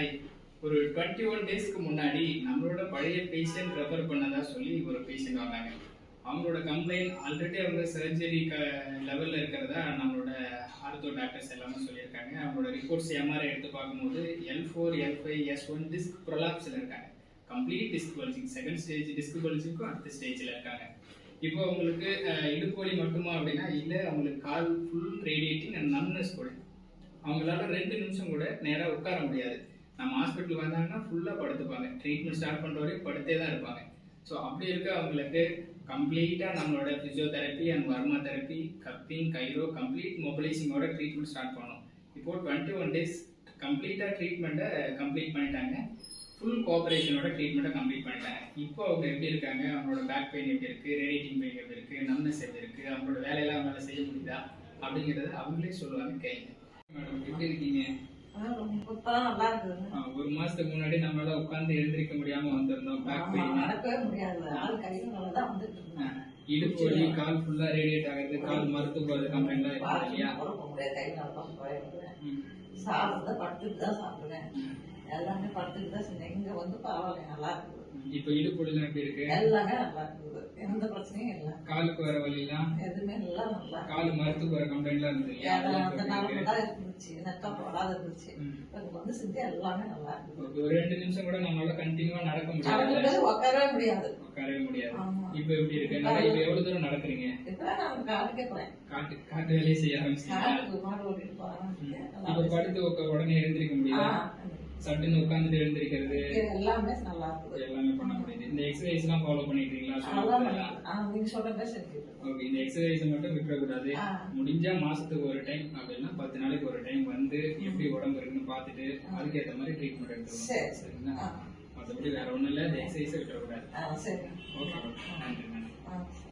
Hi ஒரு twenty one டேஸ்க்கு முன்னாடி நம்மளோட பழைய பேஷண்ட் ரெஃபர் பண்ணதா சொல்லி ஒரு பேஷண்ட் வந்தாங்க அவங்களோட கம்ப்ளைண்ட் ஆல்ரெடி அவங்க சர்ஜரி க லெவலில் இருக்கிறதா நம்மளோட ஆர்த்தோ டாக்டர்ஸ் எல்லாமே சொல்லியிருக்காங்க. அவங்களோட ரிப்போர்ட்ஸ் எம்ஆர்ஐ எடுத்து பார்க்கும்போது L four L five S one disc ப்ரொலாப்ஸில் இருக்காங்க. Complete disc bulging second stage disc பல்ஜிங்க்கும் அடுத்த ஸ்டேஜில் இருக்காங்க. இப்போ அவங்களுக்கு இடுப்பு வலி மட்டுமா அப்படின்னா இல்லை அவங்களுக்கு கால் ஃபுல் ரேடியேட்டிங் அண்ட் நம்னஸ் கூட அவங்களால ரெண்டு நிமிஷம் கூட நேராக உட்கார முடியாது. நம்ம ஹாஸ்பிட்டல் வந்தாங்கன்னா ஃபுல்லாக படுத்துப்பாங்க. ட்ரீட்மெண்ட் ஸ்டார்ட் பண்ணுற வரைக்கும் படுத்தே தான் இருப்பாங்க. ஸோ அப்படி இருக்க அவங்களுக்கு கம்ப்ளீட்டாக நம்மளோட physiotherapy and Varma therapy cupping chiro complete மொபைலைசிங்கோட treatment start பண்ணோம் இப்போ டுவெண்ட்டி ஒன் டேஸ் கம்ப்ளீட்டாக ட்ரீட்மெண்ட்டை கம்ப்ளீட் பண்ணிட்டாங்க. ஃபுல் கோஆப்ரேஷனோட ட்ரீட்மெண்ட்டை கம்ப்ளீட் பண்ணிட்டாங்க. இப்போ அவங்க எப்படி இருக்காங்க? அவங்களோட பேக் பெயின் எப்படி இருக்குது ரேடியேட்டிங் பெயின் எப்படி இருக்குது நம்னஸ் எப்படி இருக்குது அவங்களோட வேலையெல்லாம் அவங்களால செய்ய முடியுதா? அப்படிங்கிறத அவங்களே சொல்லுவாங்க கேளுங்க. மேடம் எப்படி இருக்கீங்க? ஒரு மாசத்துக்கு முன்னாடி நம்மளால உட்கார்ந்து எழுந்திருக்க முடியாம வந்திருந்தோம் பேக் ஆமா, பெயின் நடக்கவே முடியாது இடுப்பு வலி கால் ஃபுல்லா ரேடியேட் ஆகுது கால் மறுத்து போறது கம்ப்ளைண்ட்லாம் இருக்கு இல்லையா. சாப்பிடுறத படுத்துட்டு தான் சாப்பிடுவேன். எல்லாமே படுத்துட்டு தான் செஞ்சேன். இங்க வந்து பரவாயில்ல, நல்லா இருக்குது. இப்போ இடுப்பு வலிலாம் எப்படி இருக்கு எல்லாமே நல்லா இருக்குது. எந்த பிரச்சனையும் இல்லை. காலுக்கு வர வலிலாம் எதுவுமே எல்லாம் நல்லா. கால் மறுத்து போற கம்ப்ளைண்ட்லாம் இருந்தது அந்த நாள் இருக்கு? இருந்துச்சு. நெட்டா போடாத இருந்துச்சு. இப்ப வந்து செஞ்சா எல்லாமே நல்லா இருக்குது. ஓகே, ஒரு ரெண்டு நிமிஷம் கூட நம்மளால கண்டினியூவா நடக்க முடியாது உட்காரவே முடியாது. உட்காரவே முடியாது. இப்போ எப்படி இருக்கு. நிறைய இப்ப எவ்வளவு தூரம் நடக்கிறீங்க. காட்டு காட்டு வேலையை செய்ய. நல்லா இப்ப படுத்து உடனே எழுந்திருக்க முடியுதா? சட்டுன்னு உட்கார்ந்துட்டு எழுந்திருக்கிறது. எல்லாமே நல்லா இருக்குது. எல்லாமே பண்ண முடியுது. இந்த எக்ஸசைஸ் எல்லாம் ஃபாலோ பண்ணிட்டீங்களா நல்லா- நீங்க செஞ்சுட்டு ஓகே இந்த எக்ஸசைஸ் மட்டும் விட்டுறக்கூடாது. ஆ. முடிஞ்சா மாசத்துக்கு ஒரு டைம் அப்படின்னா பத்து நாளைக்கு ஒரு டைம் வந்து எப்படி உடம்பு இருக்குன்னு பார்த்துட்டு அதுக்கேற்ற மாதிரி ட்ரீட்மெண்ட். எடுத்துக்கணும். சரிங்களா. மற்றபடி வேற ஒன்றும் இல்லை எக்ஸசைஸை விட்டுறக்கூடாது ஓகே நன்றி